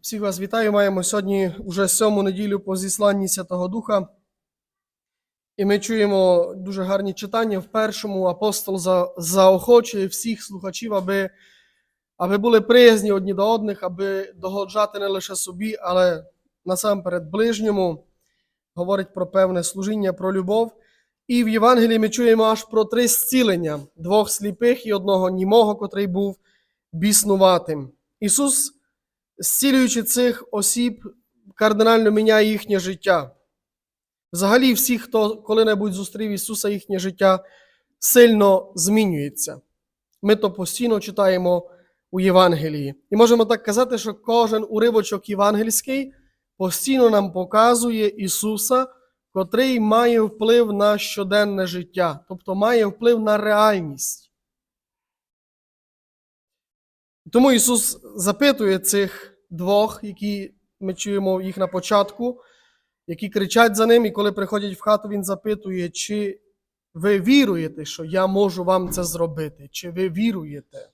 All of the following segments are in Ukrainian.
Всіх вас вітаю. Маємо сьогодні вже сьому неділю по зісланні Святого Духа. І ми чуємо дуже гарні читання. В першому апостол за- заохочує всіх слухачів, аби, аби були приязні одні до одних, аби догоджати не лише собі, але насамперед ближньому. Говорить про певне служіння, про любов. І в Євангелії ми чуємо аж про три зцілення: двох сліпих і одного німого, котрий був біснуватим. Ісус зцілюючи цих осіб, кардинально міняє їхнє життя. Взагалі, всі, хто коли-небудь зустрів Ісуса, їхнє життя сильно змінюється. Ми то постійно читаємо у Євангелії. І можемо так казати, що кожен уривочок євангельський постійно нам показує Ісуса, котрий має вплив на щоденне життя, тобто має вплив на реальність. Тому Ісус запитує цих двох, які ми чуємо їх на початку, які кричать за ним, і коли приходять в хату, Він запитує, чи ви віруєте, що я можу вам це зробити? Чи ви віруєте?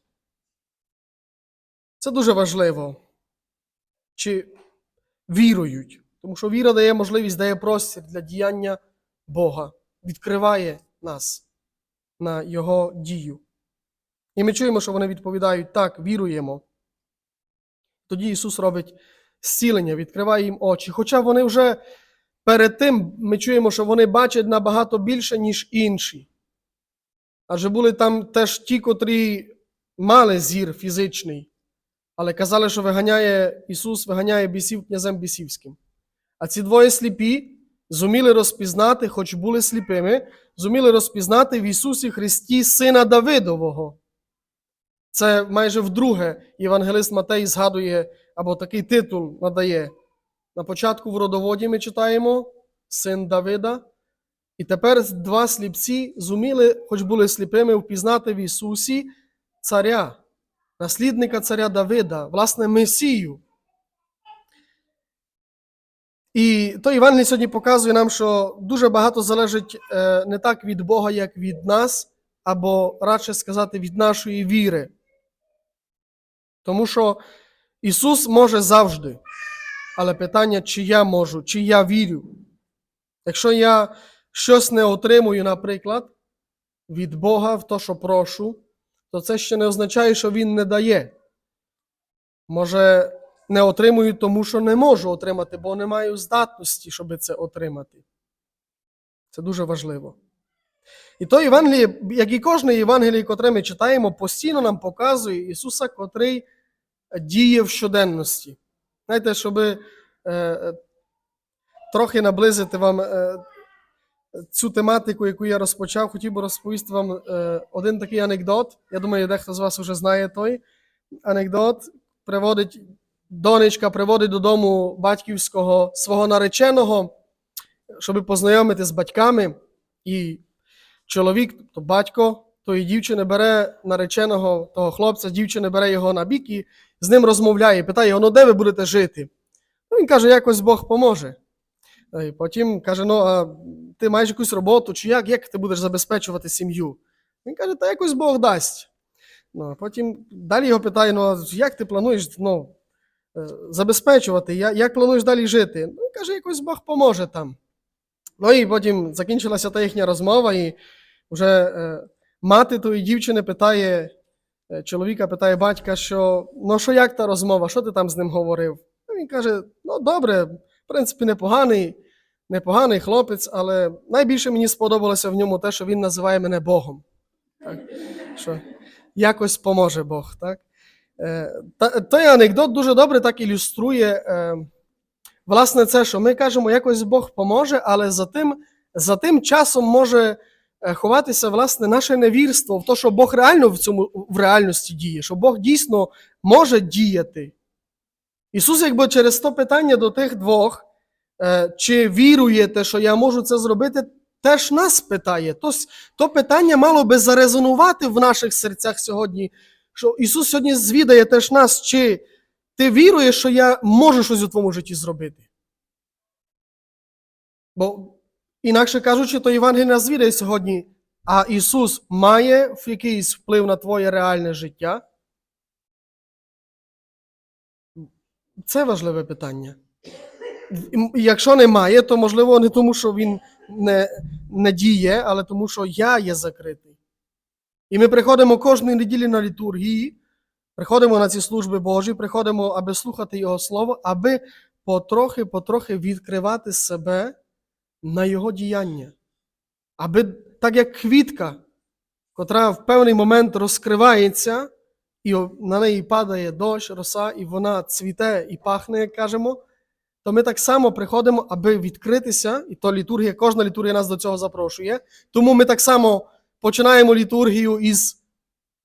Це дуже важливо. Чи вірують? Тому що віра дає можливість, дає простір для діяння Бога, відкриває нас на Його дію. І ми чуємо, що вони відповідають так, віруємо. Тоді Ісус робить зцілення, відкриває їм очі. Хоча вони вже перед тим ми чуємо, що вони бачать набагато більше, ніж інші. Адже були там теж ті, котрі мали зір фізичний, але казали, що виганяє Ісус, виганяє бісів князем бісівським. А ці двоє сліпі зуміли розпізнати, хоч були сліпими, зуміли розпізнати в Ісусі Христі Сина Давидового. Це майже вдруге Євангелист Матей згадує або такий титул надає. На початку в родоводі ми читаємо син Давида. І тепер два сліпці зуміли, хоч були сліпими, впізнати в Ісусі царя, наслідника царя Давида, власне, Месію. І той Євангелій сьогодні показує нам, що дуже багато залежить е, не так від Бога, як від нас, або радше сказати, від нашої віри. Тому що Ісус може завжди. Але питання, чи я можу, чи я вірю. Якщо я щось не отримую, наприклад, від Бога в те, що прошу, то це ще не означає, що Він не дає. Може, не отримую, тому що не можу отримати, бо не маю здатності, щоб це отримати. Це дуже важливо. І то Євангеліє, як і кожне Євангеліє, котре ми читаємо, постійно нам показує Ісуса, котрий діє в щоденності. Знаєте, щоб е, е, трохи наблизити вам е, цю тематику, яку я розпочав, хотів би розповісти вам один такий анекдот. Я думаю, дехто з вас вже знає той анекдот. Приводить, донечка приводить додому батьківського свого нареченого, щоб познайомити з батьками. І чоловік, тобто батько тої дівчини бере нареченого того хлопця, дівчина бере його на бік і з ним розмовляє, питає ну де ви будете жити? Ну, він каже, якось Бог поможе. І потім каже: ну, а ти маєш якусь роботу, чи як, як ти будеш забезпечувати сім'ю? Він каже, та якось Бог дасть. Ну, а потім далі його питає: ну, як ти плануєш ну, е, забезпечувати, як, плануєш далі жити? Ну, каже, якось Бог поможе там. Ну і потім закінчилася та їхня розмова, і вже е, мати тої дівчини питає, е, чоловіка питає батька, що ну що як та розмова, що ти там з ним говорив? Він каже: ну добре, в принципі, непоганий, непоганий хлопець, але найбільше мені сподобалося в ньому те, що він називає мене Богом. Так? Що якось поможе Бог. Так? Е, той анекдот дуже добре так ілюструє. Е, Власне, це, що ми кажемо, якось Бог поможе, але за тим, за тим часом може ховатися власне наше невірство в те, що Бог реально в цьому в реальності діє, що Бог дійсно може діяти. Ісус, якби через то питання до тих двох, е, чи віруєте, що я можу це зробити, теж нас питає. То, то питання мало би зарезонувати в наших серцях сьогодні. Що Ісус сьогодні звідає теж нас, чи ти віруєш, що я можу щось у твоєму житті зробити? Бо, інакше кажучи, то Євангелій нас звідає сьогодні, а Ісус має якийсь вплив на твоє реальне життя? Це важливе питання. Якщо немає, то можливо не тому, що він не, не діє, але тому, що я є закритий. І ми приходимо кожної неділі на літургії, приходимо на ці служби Божі, приходимо, аби слухати Його Слово, аби потрохи-потрохи відкривати себе на Його діяння. Аби так як квітка, котра в певний момент розкривається, і на неї падає дощ, роса, і вона цвіте і пахне, як кажемо, то ми так само приходимо, аби відкритися, і то літургія, кожна літургія нас до цього запрошує. Тому ми так само починаємо літургію із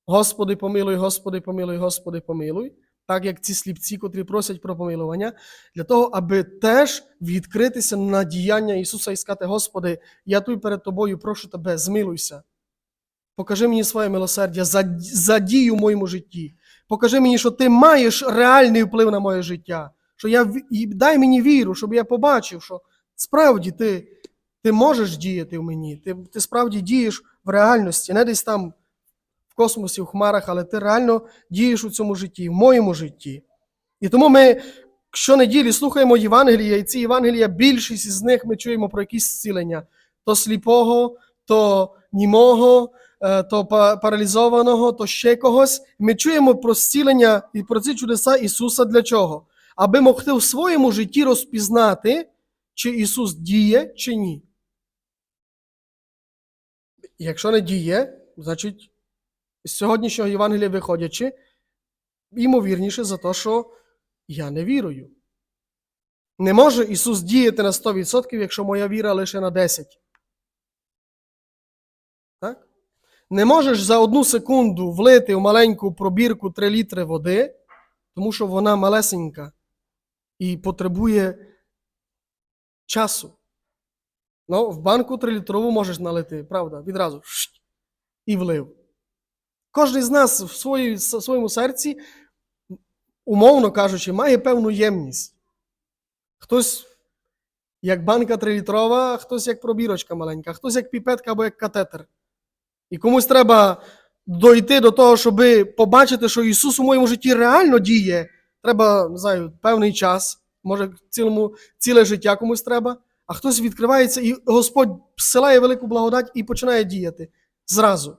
Господи, помилуй, Господи, помилуй, Господи, помилуй, так як ці сліпці, котрі просять про помилування, для того, аби теж відкритися на діяння Ісуса і сказати, Господи, я тут перед Тобою прошу Тебе, змилуйся. Покажи мені своє милосердя, задій у моєму житті. Покажи мені, що ти маєш реальний вплив на моє життя. Що я, і дай мені віру, щоб я побачив, що справді ти ти можеш діяти в мені, ти, ти справді дієш в реальності, не десь там в космосі, в хмарах, але ти реально дієш у цьому житті, в моєму житті. І тому ми щонеділі слухаємо Євангелія, і ці Євангелія, більшість із них ми чуємо про якісь зцілення: то сліпого, то німого, е, то паралізованого, то ще когось. Ми чуємо про зцілення і про ці чудеса Ісуса для чого? Аби могти в своєму житті розпізнати, чи Ісус діє, чи ні. Якщо не діє, значить з сьогоднішнього Євангелія виходячи, ймовірніше за те, що я не вірую. Не може Ісус діяти на 100%, якщо моя віра лише на 10%. Так? Не можеш за одну секунду влити в маленьку пробірку 3 літри води, тому що вона малесенька і потребує часу. Ну, в банку 3-літрову можеш налити, правда, відразу і влив. Кожен з нас в свої, в своєму серці, умовно кажучи, має певну ємність. Хтось як банка 3-літрова, хтось як пробірочка маленька, хтось як піпетка або як катетер. І комусь треба дойти до того, щоб побачити, що Ісус у моєму житті реально діє. Треба, не знаю, певний час, може, цілому, ціле життя комусь треба, а хтось відкривається, і Господь посилає велику благодать і починає діяти зразу.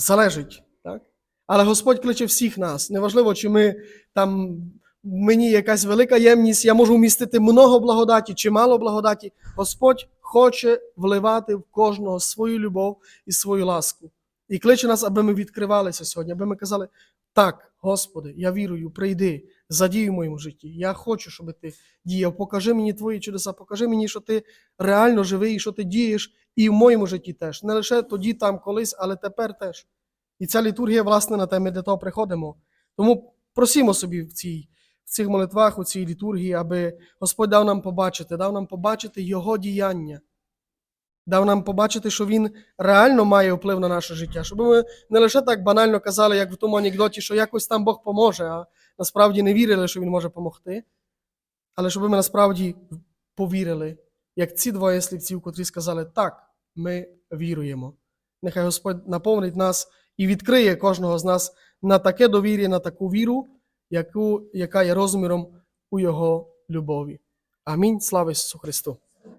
Залежить, так? Але Господь кличе всіх нас. Неважливо, чи ми там мені якась велика ємність, я можу вмістити много благодаті чи мало благодаті. Господь хоче вливати в кожного свою любов і свою ласку. І кличе нас, аби ми відкривалися сьогодні, аби ми казали: так, Господи, я вірую, прийди, задій в моєму житті. Я хочу, щоб ти діяв. Покажи мені твої чудеса, покажи мені, що ти реально живий, що ти дієш і в моєму житті теж. Не лише тоді, там, колись, але тепер теж. І ця літургія, власне, на те ми для того приходимо. Тому просімо собі в цій. В цих молитвах, у цій літургії, аби Господь дав нам побачити, дав нам побачити Його діяння, дав нам побачити, що Він реально має вплив на наше життя, щоб ми не лише так банально казали, як в тому анекдоті, що якось там Бог поможе, а насправді не вірили, що Він може допомогти, але щоб ми насправді повірили, як ці двоє слівців, котрі сказали, так, ми віруємо. Нехай Господь наповнить нас і відкриє кожного з нас на таке довір'я, на таку віру яку, яка є розміром у Його любові. Амінь. Слава Ісусу Христу!